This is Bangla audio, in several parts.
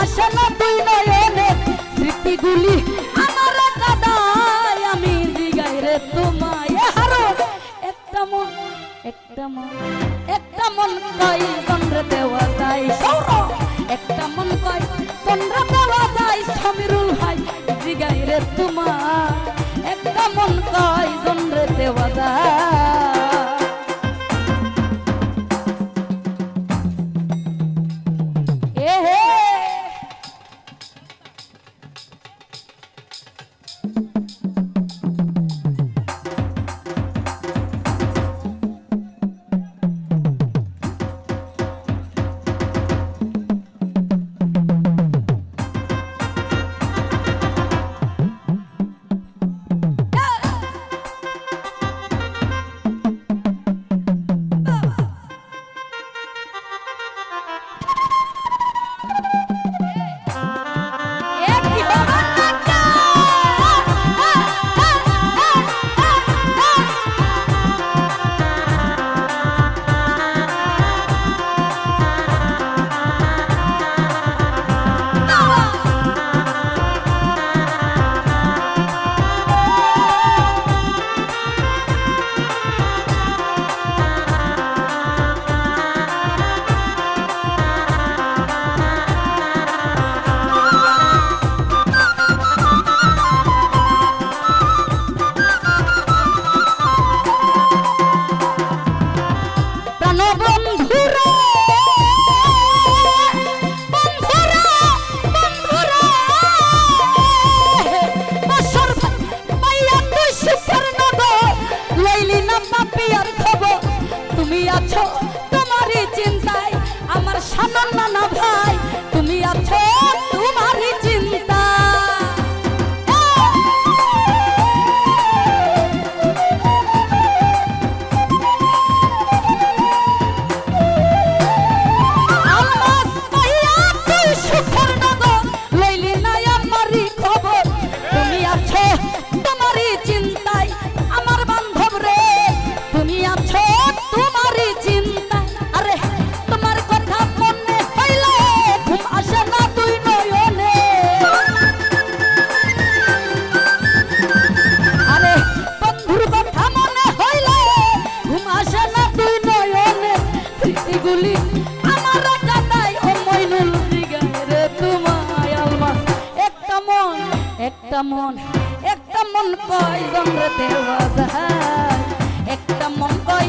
আসে না তুই নয়নে স্মৃতিগুলি। আমার কাদায় আমি জিগাই রে তোমায়। হারো, একটা মন একটা মন একটা মন কই চন্দ্র দেওয়া যায়। সৌর একটা মন কই চন্দ্র দেওয়া যায়। সমীরুল ভাই, জিগাই রে তোমার একটা মন কই চন্দ্র দেওয়া একটা মন একটা মন কয় জমরে দেওয়া যায় একটা মন কয়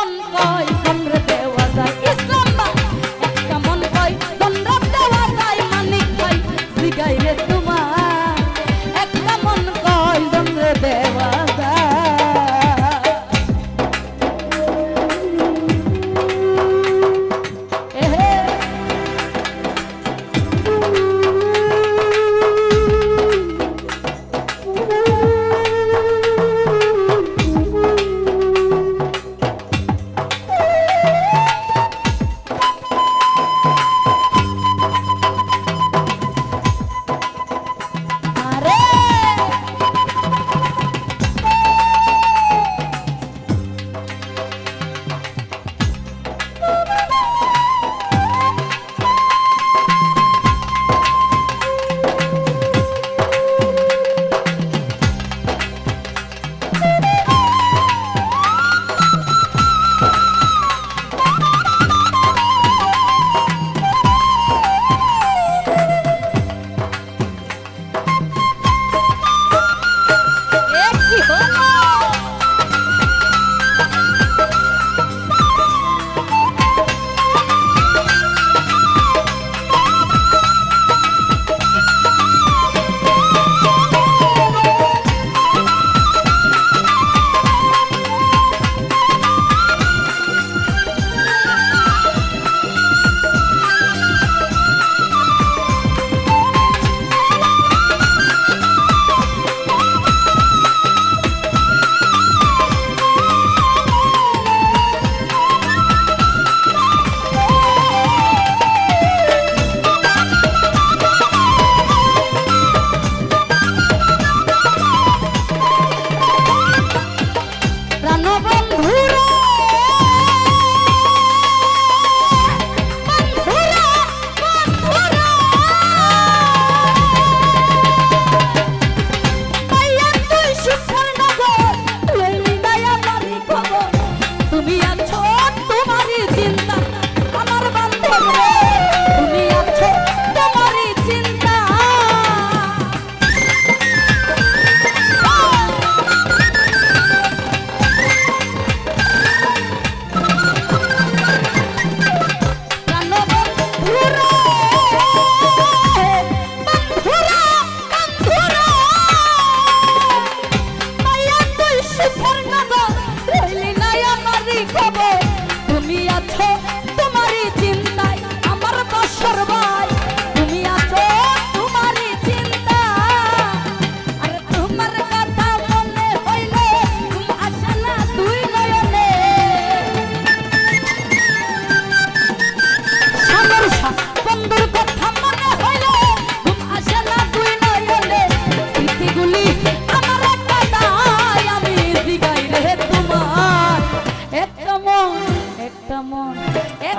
one voice.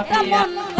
একটা